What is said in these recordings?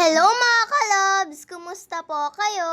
Hello mga kalabs! Kumusta po kayo?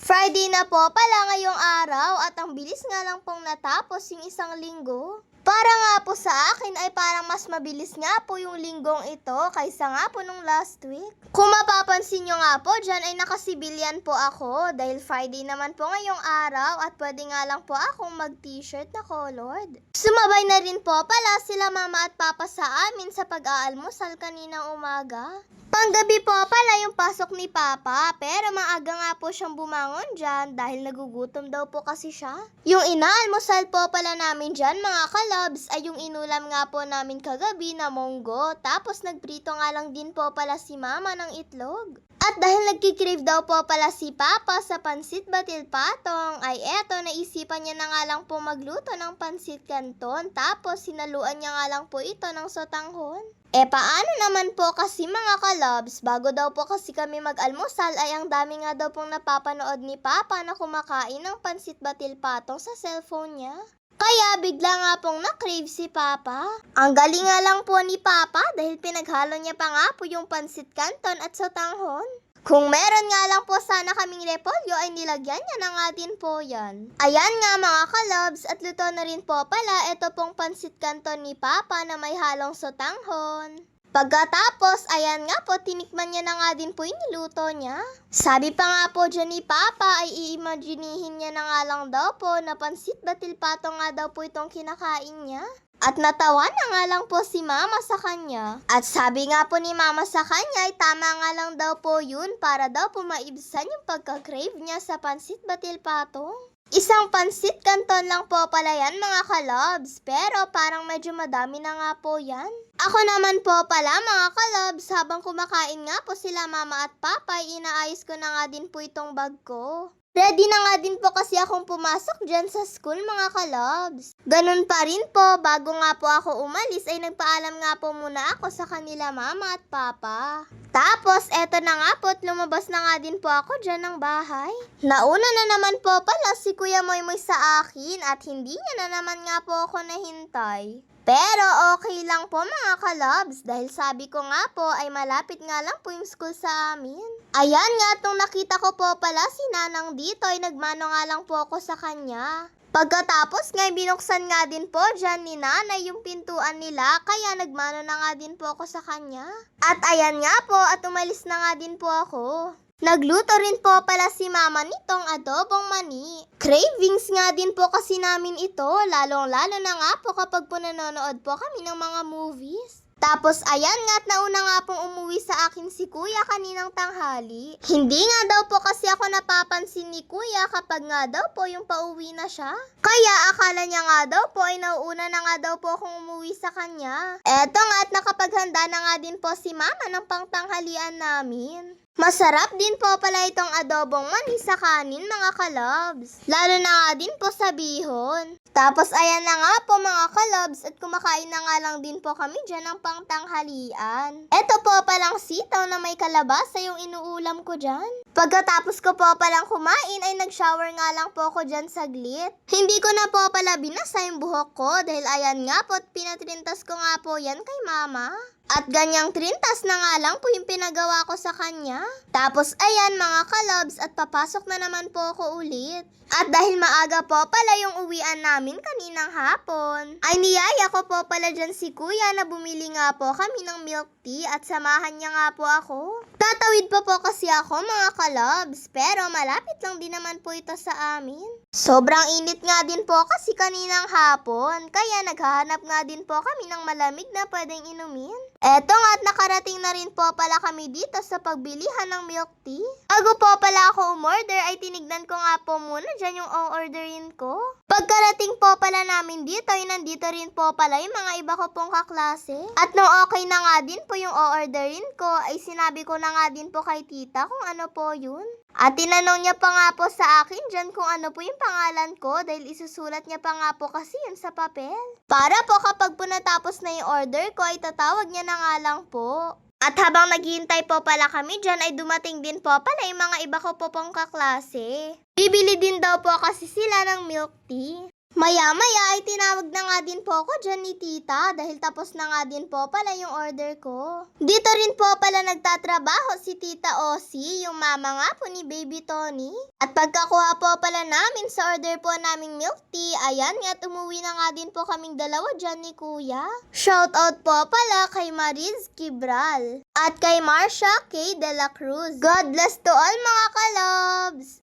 Friday na po pala ngayong araw at ang bilis nga lang pong natapos yung isang linggo. Para nga po sa akin ay parang mas mabilis nga po yung linggong ito kaysa nga po nung last week. Kung mapapansin nyo nga po, dyan ay nakasibilyan po ako dahil Friday naman po ngayong araw at pwede nga lang po akong mag-t-shirt na colored. Sumabay na rin po pala sila mama at papa sa amin sa pag-aalmusal kaninang umaga. Panggabi po pala yung pasok ni Papa, pero maaga nga po siyang bumangon dyan dahil nagugutom daw po kasi siya. Yung inaalmusal po pala namin dyan mga kalabs ay yung inulam nga po namin kagabi na monggo, tapos nagprito nga lang din po pala si Mama ng itlog. At dahil nagkikrave daw po pala si Papa sa pansit batil patong, ay eto naisipan niya na nga lang po magluto ng pansit canton, tapos sinaluan niya nga lang po ito ng sotanghon. Eh paano naman po kasi mga kalabs, bago daw po kasi kami mag-almusal ay ang dami nga daw pong napapanood ni Papa na kumakain ng pansit batil patong sa cellphone niya. Kaya bigla nga pong na-crave si Papa. Ang galing nga lang po ni Papa dahil pinaghalo niya pa nga po yung pansit canton at sotanghon. Kung meron nga lang po sana kaming repolyo ay nilagyan niya na nga din po yan. Ayan nga mga kalabs at luto na rin po pala ito pong pansit canton ni Papa na may halong sotanghon. Pagkatapos, ayan nga po, tinikman niya na nga din po yung niluto niya. Sabi pa nga po dyan ni Papa ay iimaginihin niya na nga lang daw po na pansit batil pato nga daw po itong kinakain niya. At natawa na nga lang po si Mama sa kanya. At sabi nga po ni Mama sa kanya ay tama nga lang daw po yun para daw po maibsan yung pagka-crave niya sa pansit batil patong. Isang pansit canton lang po pala yan mga kalobs, pero parang medyo madami na nga po yan. Ako naman po pala mga kalobs, habang kumakain nga po sila mama at papa, ay inaayos ko na nga din po itong bag ko. Ready na nga din po kasi akong pumasok dyan sa school mga kalobs. Ganun pa rin po, bago nga po ako umalis ay nagpaalam nga po muna ako sa kanila mama at papa. Tapos, eto na nga po at lumabas na nga din po ako dyan ng bahay. Nauna na naman po pala si Kuya Moymoy sa akin at hindi niya na naman nga po ako nahintay. Pero okay lang po mga kalabs dahil sabi ko nga po ay malapit nga lang po yung school sa amin. Ayan nga itong nakita ko po pala si Nanang dito ay nagmano nga lang po ako sa kanya. Pagkatapos nga binuksan nga din po dyan ni nanay yung pintuan nila kaya nagmano na nga din po ako sa kanya. At ayan nga po at umalis na nga din po ako. Nagluto rin po pala si mama nitong adobong mani. Cravings nga din po kasi namin ito, lalong-lalo na nga po kapag po nanonood po kami ng mga movies. Tapos ayan nga at nauna nga pong umuwi sa akin si kuya kaninang tanghali. Hindi nga daw po kasi ako napapansin ni kuya kapag nga daw po yung pauwi na siya. Kaya akala niya nga daw po ay nauuna na nga daw po akong umuwi sa kanya. Eto nga at nakapaghanda na nga din po si mama ng pangtanghalian namin. Masarap din po pala itong adobong mani sa kanin mga kalabs. Lalo na nga din po sa bihon. Tapos ayan na nga po mga kalabs at kumakain na nga lang din po kami dyan ng pangtanghalian. Ito po palang sitaw na may kalabasa yung inuulam ko dyan. Pagkatapos ko po palang kumain ay nag-shower nga lang po ako dyan saglit. Hindi ko na po pala binasa yung buhok ko dahil ayan nga po at pinatrintas ko nga po yan kay mama. At ganyang trintas na nga lang po yung pinagawa ko sa kanya. Tapos ayan mga kalobs at papasok na naman po ako ulit. At dahil maaga po pala yung uwian namin kaninang hapon, ay niyaya ko po pala dyan si kuya na bumili nga po kami ng milk tea at samahan niya nga po ako. Tatawid pa po kasi ako mga kalobs, pero malapit lang din naman po ito sa amin. Sobrang init nga din po kasi kaninang hapon, kaya naghahanap nga din po kami ng malamig na pwedeng inumin. Eto nga at nakarating na rin po pala kami dito sa pagbilihan ng milk tea. Bago po pala ako umorder ay tinignan ko nga po muna dyan yung o-orderin ko. Pagkarating po pala namin dito ay nandito rin po pala yung mga iba ko pong kaklase. At nung okay na nga din po yung o-orderin ko ay sinabi ko na nga din po kay tita kung ano po yun. At tinanong niya pa nga po sa akin dyan kung ano po yung pangalan ko dahil isusulat niya pa nga po kasi yun sa papel. Para po kapag po natapos na yung order ko ay tatawag niya na nga lang po. At habang naghihintay po pala kami dyan ay dumating din po pala yung mga iba ko po pong kaklase. Bibili din daw po kasi sila ng milk tea. Maya-maya ay tinawag na nga din po ako dyan ni tita dahil tapos na nga din po pala yung order ko. Dito rin po pala nagtatrabaho si tita Osi, yung mama nga po ni baby Tony. At pagkakuha po pala namin sa order po naming milk tea, ayan nga umuwi na nga din po kaming dalawa dyan ni kuya. Shoutout po pala kay Mariz Kibral at kay Marsha K. De La Cruz. God bless to all mga kalobs!